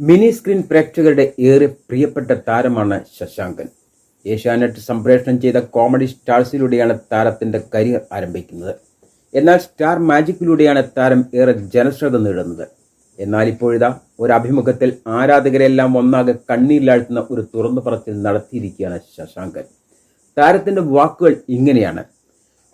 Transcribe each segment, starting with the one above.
Mini screen പ്രേക്ഷകരുടെ ഏറെ പ്രിയപ്പെട്ട താരമാണ് ശശാങ്കൻ. ഏഷ്യാനെറ്റ് സംപ്രേഷണം ചെയ്ത കോമഡി സ്റ്റാർസിലൂടെയാണ് താരത്തിന്റെ കരിയർ ആരംഭിക്കുന്നത്. എന്നാൽ സ്റ്റാർ മാജിക്കിലൂടെയാണ് താരം ഏറെ ജനശ്രദ്ധ നേടുന്നത്. എന്നാൽ ഇപ്പോഴിതാ ഒരു അഭിമുഖത്തിൽ ആരാധകരെല്ലാം ഒന്നാകെ കണ്ണീരിലാഴ്ത്തുന്ന ഒരു തുറന്നു പറച്ചിൽ നടത്തിയിരിക്കുകയാണ് ശശാങ്കൻ. താരത്തിന്റെ വാക്കുകൾ ഇങ്ങനെയാണ്.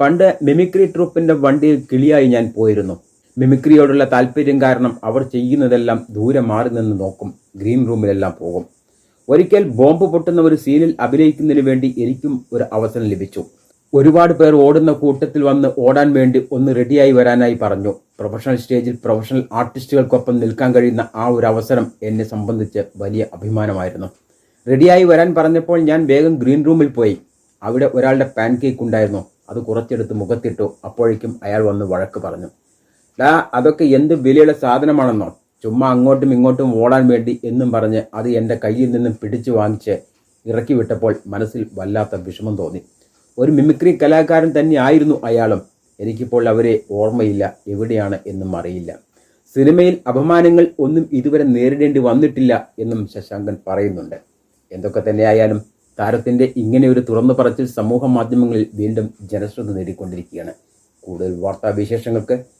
പണ്ട് മിമിക്രി ട്രൂപ്പിന്റെ വണ്ടിയിൽ കിളിയായി ഞാൻ പോയിരുന്നു. മിമിക്രിയോടുള്ള താല്പര്യം കാരണം അവർ ചെയ്യുന്നതെല്ലാം ദൂരെ മാറി നിന്ന് നോക്കും ഗ്രീൻ റൂമിലെല്ലാം പോകും. ഒരിക്കൽ ബോംബ് പൊട്ടുന്ന ഒരു സീനിൽ അഭിനയിക്കുന്നതിന് വേണ്ടി എനിക്കും ഒരു അവസരം ലഭിച്ചു. ഒരുപാട് പേർ ഓടുന്ന കൂട്ടത്തിൽ വന്ന് ഓടാൻ വേണ്ടി ഒന്ന് റെഡിയായി വരാനായി പറഞ്ഞു. പ്രൊഫഷണൽ സ്റ്റേജിൽ പ്രൊഫഷണൽ ആർട്ടിസ്റ്റുകൾക്കൊപ്പം നിൽക്കാൻ കഴിയുന്ന ആ ഒരു അവസരം എന്നെ സംബന്ധിച്ച് വലിയ അഭിമാനമായിരുന്നു. റെഡിയായി വരാൻ പറഞ്ഞപ്പോൾ ഞാൻ വേഗം ഗ്രീൻ റൂമിൽ പോയി. അവിടെ ഒരാളുടെ പാൻ കേക്ക് ഉണ്ടായിരുന്നു. അത് കുറച്ചെടുത്ത് മുഖത്തിട്ടു. അപ്പോഴേക്കും അയാൾ വന്ന് വഴക്ക് പറഞ്ഞു. ഡാ അതൊക്കെ എന്ത് വിലയുള്ള സാധനമാണെന്നോ? ചുമ്മാ അങ്ങോട്ടും ഇങ്ങോട്ടും ഓടാൻ വേണ്ടി എന്നും പറഞ്ഞ് അത് എന്റെ കയ്യിൽ നിന്നും പിടിച്ചു വാങ്ങിച്ച് ഇറക്കി വിട്ടപ്പോൾ മനസ്സിൽ വല്ലാത്ത വിഷമം തോന്നി. ഒരു മിമിക്രി കലാകാരൻ തന്നെ ആയിരുന്നു അയാളും. എനിക്കിപ്പോൾ അവരെ ഓർമ്മയില്ല എവിടെയാണ് എന്നും അറിയില്ല. സിനിമയിൽ അപമാനങ്ങൾ ഒന്നും ഇതുവരെ നേരിടേണ്ടി വന്നിട്ടില്ല എന്നും ശശാങ്കൻ പറയുന്നുണ്ട്. എന്തൊക്കെ തന്നെയായാലും താരത്തിന്റെ ഇങ്ങനെ ഒരു തുറന്നു പറച്ചിൽ സമൂഹ മാധ്യമങ്ങളിൽ വീണ്ടും ജനശ്രദ്ധ നേടിക്കൊണ്ടിരിക്കുകയാണ്. കൂടുതൽ വാർത്താ വിശേഷങ്ങൾക്ക്